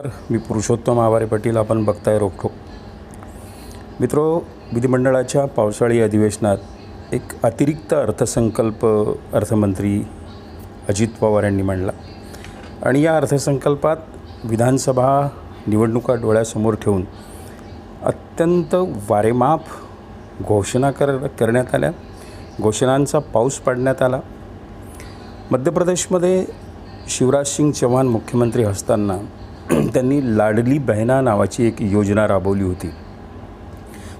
मी पुरुषोत्तम आवारे पाटील आपण बघताय रोखोक मित्रो विधिमंडळाच्या पावसाळी अधिवेशनात एक अतिरिक्त अर्थसंकल्प अर्थमंत्री अजित पवार यांनी मांडला. आणि या अर्थसंकल्पात विधानसभा निवडणुका डोळ्यासमोर ठेवून अत्यंत वारेमाप घोषणा कर करण्यात आल्या. घोषणांचा पाऊस पाडण्यात आला. मध्य प्रदेशमध्ये शिवराज सिंग चव्हाण मुख्यमंत्री असताना त्यांनी लाडली बहिणा नावाची एक योजना राबवली होती.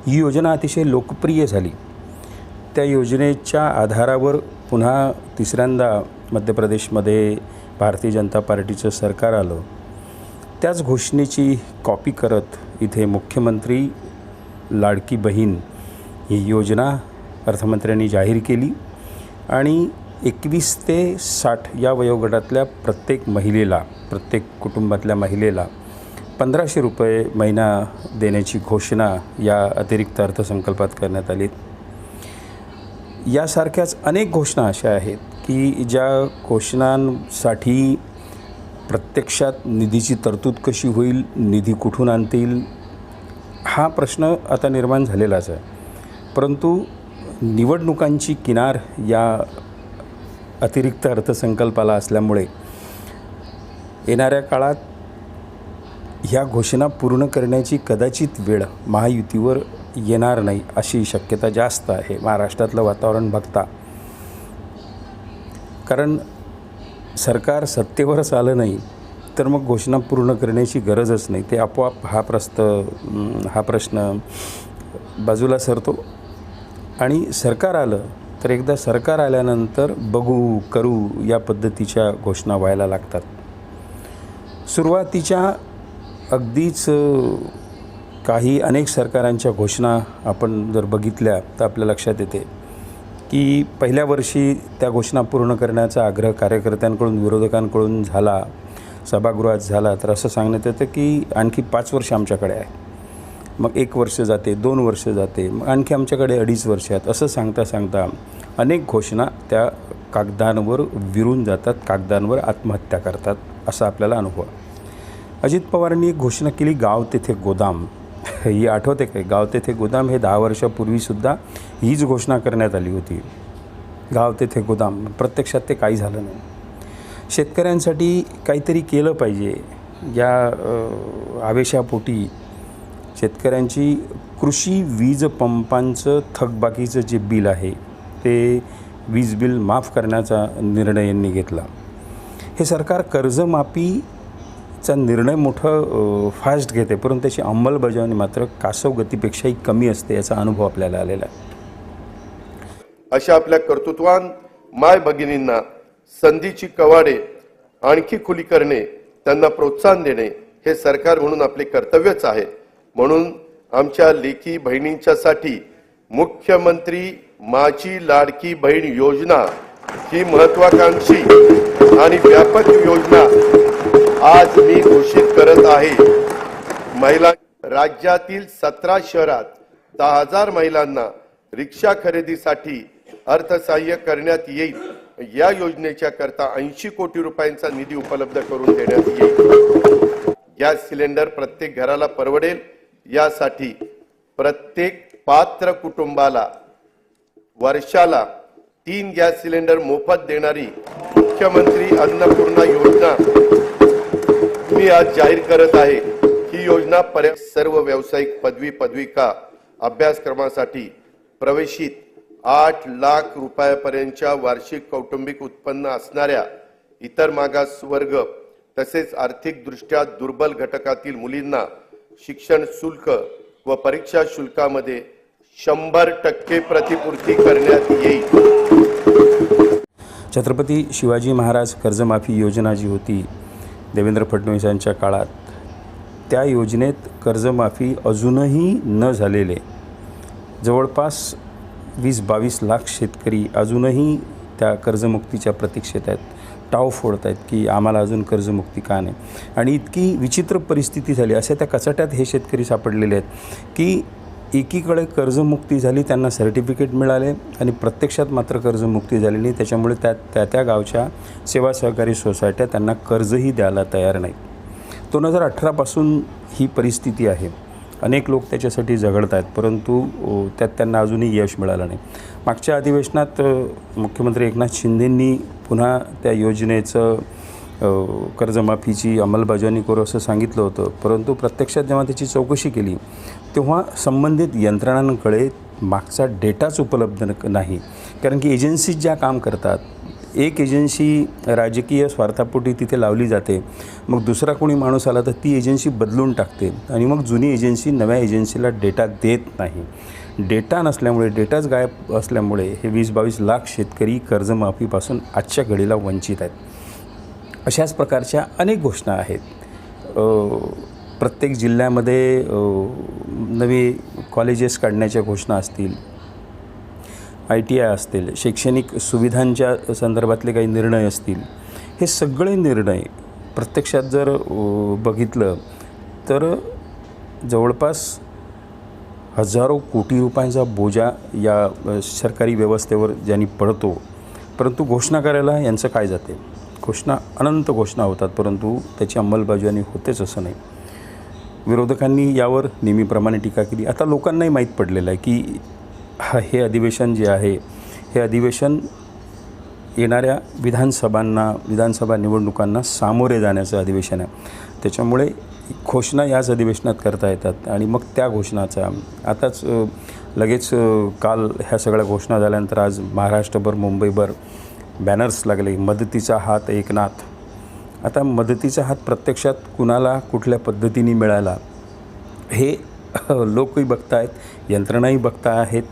ही योजना अतिशय लोकप्रिय झाली. त्या योजनेच्या आधारावर पुन्हा तिसऱ्यांदा मध्य प्रदेशमध्ये भारतीय जनता पार्टीचं सरकार आलं. त्याच घोषणेची कॉपी करत इथे मुख्यमंत्री लाडकी बहीण ही योजना अर्थमंत्र्यांनी जाहीर केली आणि एकवीस ते साठ या वयोगटातल्या प्रत्येक महिलेला प्रत्येक कुटुंबातल्या महिलेला पंधराशे रुपये महिना देण्याची घोषणा या अतिरिक्त अर्थसंकल्पात करण्यात आली. यासारख्याच अनेक घोषणा अशा आहेत की ज्या घोषणांसाठी प्रत्यक्षात निधीची तरतूद कशी होईल निधी कुठून आणतील हा प्रश्न आता निर्माण झालेलाच आहे. परंतु निवडणुकांची किनार या अतिरिक्त अर्थसंकल्पाला असल्यामुळे येणाऱ्या काळात ह्या घोषणा पूर्ण करण्याची कदाचित वेळ महायुतीवर येणार नाही अशी शक्यता जास्त आहे महाराष्ट्रातलं वातावरण बघता. कारण सरकार सत्तेवरच आलं नाही तर मग घोषणा पूर्ण करण्याची गरजच नाही. ते आपोआप हा प्रस्त हा प्रश्न बाजूला सरतो. आणि सरकार आलं तर एकदा सरकार आल्यानंतर बघू करू या पद्धतीच्या घोषणा व्हायला लागतात. सुरुवातीच्या अगदीच काही अनेक सरकारांच्या घोषणा आपण जर बघितल्या तर आपल्या लक्षात येते की पहिल्या वर्षी त्या घोषणा पूर्ण करण्याचा आग्रह कार्यकर्त्यांकडून विरोधकांकडून झाला सभागृहात झाला. तर असं सांगण्यात येतं की आणखी पाच वर्ष आमच्याकडे आहे. मग एक वर्ष जाते दोन वर्ष जाते मग आणखी आमच्याकडे अडीच वर्ष आहेत. असं सांगता सांगता अनेक घोषणा त्या कागदांवर विरून जातात कागदांवर आत्महत्या करतात असा आपल्याला अनुभव अजित पवारांनी एक घोषणा केली गाव तेथे गोदाम. ही आठवते काय गाव तेथे गोदाम हे दहा वर्षापूर्वीसुद्धा हीच घोषणा करण्यात आली होती. गाव तेथे गोदाम प्रत्यक्षात ते काही झालं नाही. शेतकऱ्यांसाठी काहीतरी केलं पाहिजे या आवेशापोटी शेतकऱ्यांची कृषी वीज पंपांचं थकबाकीचं जे बिल आहे ते वीज बिल माफ करण्याचा निर्णय यांनी घेतला. हे सरकार कर्जमाफीचा निर्णय मोठं फास्ट घेते परंतु त्याची अंमलबजावणी मात्र कासव गतीपेक्षाही कमी असते याचा अनुभव आपल्याला आलेला आहे. अशा आपल्या कर्तृत्वान माय भगिनींना संधीची कवाडे आणखी खुली करणे त्यांना प्रोत्साहन देणे हे सरकार म्हणून आपले कर्तव्यच आहे. म्हणून आमच्या लेखी बहिणींच्यासाठी मुख्यमंत्री माझी लाडकी बहीण योजना ही महत्वाकांक्षी आणि व्यापक योजना आज मी घोषित करत आहे. महिला राज्यातील सतरा शहरात दहा हजार महिलांना रिक्षा खरेदीसाठी अर्थसहाय्य करण्यात येईल. या योजनेच्या करता ऐंशी कोटी रुपयांचा निधी उपलब्ध करून देण्यात येईल. गॅस सिलेंडर प्रत्येक घराला परवडेल. यासाठी प्रत्येक पात्र कुटुंबाला वर्षाला तीन गॅस सिलेंडर मोफत देणारी मुख्यमंत्री अन्नपूर्णा योजना मी आज जाहीर करत आहे. ही योजना पर्या सर्व व्यावसायिक पदवी पदविका अभ्यासक्रमासाठी प्रवेशित आठ लाख रुपयापर्यंतच्या वार्षिक कौटुंबिक उत्पन्न असणाऱ्या इतर मागास वर्ग तसेच आर्थिकदृष्ट्या दुर्बल घटकातील मुलींना शिक्षण शुल्क व परीक्षा शुल्कामध्ये शंभर टक्के प्रतिपूर्ती करण्यात येईल. छत्रपती शिवाजी महाराज कर्जमाफी योजना जी होती देवेंद्र फडणवीसांच्या काळात त्या योजनेत कर्जमाफी अजूनही न झालेले. जवळपास वीस बावीस लाख शेतकरी अजूनही त्या कर्जमुक्तीच्या प्रतीक्षेत आहेत. टाव फोडत आहेत की आम्हाला अजून कर्जमुक्ती का नाही. आणि इतकी विचित्र परिस्थिती झाली अशा त्या कचाट्यात हे शेतकरी सापडलेले आहेत की एकीकडे कर्जमुक्ती झाली त्यांना सर्टिफिकेट मिळाले आणि प्रत्यक्षात मात्र कर्जमुक्ती झाली नाही त्याच्यामुळे त्या त्या त्या गावच्या सेवा सहकारी सोसायट्या त्यांना कर्जही द्यायला तयार नाहीत. दोन हजार अठरापासून ही परिस्थिती आहे. अनेक लोक त्याच्यासाठी झगडत आहेत परंतु त्यात त्यांना अजूनही यश मिळालं नाही. मागच्या अधिवेशनात मुख्यमंत्री एकनाथ शिंदेंनी पुन्हा त्या योजनेचं कर्जमाफीची अंमलबजावणी करू असं सांगितलं होतं. परंतु प्रत्यक्षात जेव्हा त्याची चौकशी केली तेव्हा संबंधित यंत्रणांकडे मागचा डेटाच उपलब्ध नाही. कारण की एजन्सीज ज्या काम करतात एक एजन्सी राजकीय स्वार्थापोटी तिथे लावली जाते. मग दुसरा कोणी माणूस आला तर ती एजन्सी बदलून टाकते. आणि मग जुनी एजन्सी नव्या एजन्सीला डेटा देत नाही. डेटा नसल्यामुळे डेटाच गायब असल्यामुळे हे वीस बावीस लाख शेतकरी कर्जमाफीपासून आजच्या घडीला वंचित आहेत. अशाच प्रकारच्या अनेक घोषणा आहेत. प्रत्येक जिल्ह्यामध्ये नवी कॉलेजेस काढण्याच्या घोषणा असतील आय टी आय असतील शैक्षणिक सुविधांच्या संदर्भातले काही निर्णय असतील हे सगळे निर्णय प्रत्यक्षात जर बघितलं तर जवळपास हजारो कोटी रुपयांचा बोजा या सरकारी व्यवस्थेवर ज्यांनी पडतो. परंतु घोषणा करायला यांचं काय जाते? घोषणा अनंत घोषणा होतात परंतु त्याची अंमलबजावणी होतेच असं नाही. विरोधकांनी यावर नेहमीप्रमाणे टीका केली. आता लोकांनाही माहीत पडलेलं आहे की हा हे अधिवेशन जे आहे हे अधिवेशन येणाऱ्या विधानसभांना विधानसभा निवडणुकांना सामोरे जाण्याचं अधिवेशन आहे. त्याच्यामुळे घोषणा याच अधिवेशनात करता येतात आणि मग त्या घोषणाचा. आताच लगेच काल ह्या सगळ्या घोषणा झाल्यानंतर आज महाराष्ट्रभर मुंबईभर बॅनर्स लागले मदतीचा हात एकनाथ. आता मदतीचा हात प्रत्यक्षात कुणाला कुठल्या पद्धतीने मिळाला हे लोकही बघतायत यंत्रणाही बघता आहेत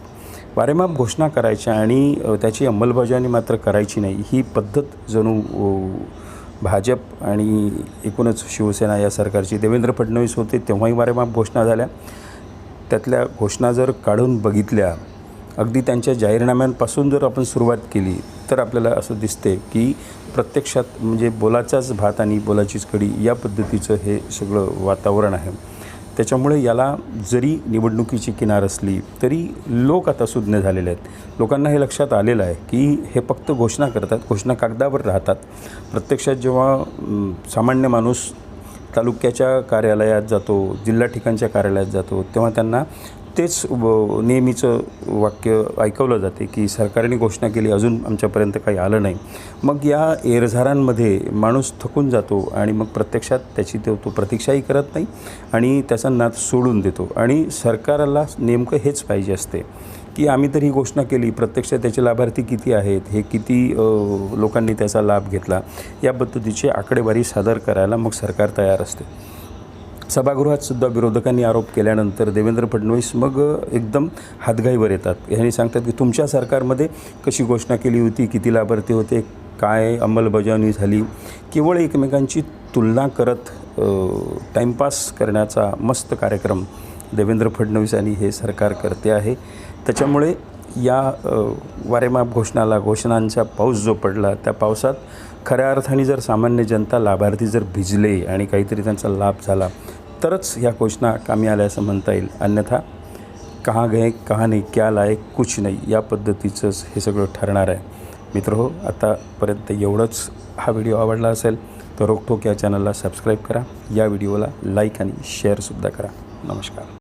वारेमाप घोषणा करायच्या आणि त्याची अंमलबजावणी मात्र करायची नाही. ही पद्धत जणू भाजप आणि एकूणच शिवसेना या सरकारची देवेंद्र फडणवीस होते तेव्हाही वारेमाप घोषणा झाल्या. त्यातल्या घोषणा जर काढून बघितल्या अगदी त्यांच्या जाहीरनाम्यांपासून जर आपण सुरुवात केली तर आपल्याला असं दिसते की प्रत्यक्षात म्हणजे बोलाचाच भात आणि बोलाचीच कडी या पद्धतीचं हे सगळं वातावरण आहे. त्याच्यामुळे याला जरी निवडणुकीची किनार असली तरी लोक आता सुज्ञ झालेले आहेत. लोकांना हे लक्षात आलेलं आहे की हे फक्त घोषणा करतात घोषणा कागदावर राहतात. प्रत्यक्षात जेव्हा सामान्य माणूस तालुक्याच्या कार्यालयात जातो जिल्हा ठिकाणच्या कार्यालयात जातो तेव्हा त्यांना तेच व- नेहमीचं वाक्य ऐकवलं जाते की सरकारने घोषणा केली अजून आमच्यापर्यंत काही आलं नाही. मग या एरझारांमध्ये माणूस थकून जातो आणि मग प्रत्यक्षात त्याची तो तो प्रतीक्षाही करत नाही आणि त्याचा नाद सोडून देतो. आणि सरकारला नेमकं हेच पाहिजे असते की आम्ही तर ही घोषणा केली प्रत्यक्षात त्याचे लाभार्थी किती आहेत हे किती लोकांनी त्याचा लाभ घेतला या पद्धतीची आकडेवारी सादर करायला मग सरकार तयार असते. सभागृहात सुद्धा विरोधकांनी आरोप केल्यानंतर देवेंद्र फडणवीस मग एकदम हातघाईवर येतात. यांनी सांगतात की तुमच्या सरकारमध्ये कशी घोषणा केली होती? किती लाभार्थी होते? काय अंमलबजावणी झाली? केवळ एकमेकांची तुलना करत टाईमपास करण्याचा मस्त कार्यक्रम देवेंद्र फडणवीस आणि हे सरकार करते आहे. त्याच्यामुळे या वारेमाप घोषणाला घोषणांचा पाऊस जो पडला त्या पावसात खऱ्या अर्थाने जर सामान्य जनता लाभार्थी जर भिजले आणि काहीतरी त्यांचा लाभ झाला तरच या घोषणा कामी आल्या असं म्हणता येईल. अन्यथा कहाँ गए कहाँ नाही क्या लाय कुछ नाही या पद्धतीचंच हे सगळं ठरणार आहे. मित्र हो आतापर्यंत एवढंच हा व्हिडिओ आवडला असेल तर रोकटोक या चॅनलला सबस्क्राईब करा. या व्हिडिओला लाईक आणि शेअरसुद्धा करा. नमस्कार.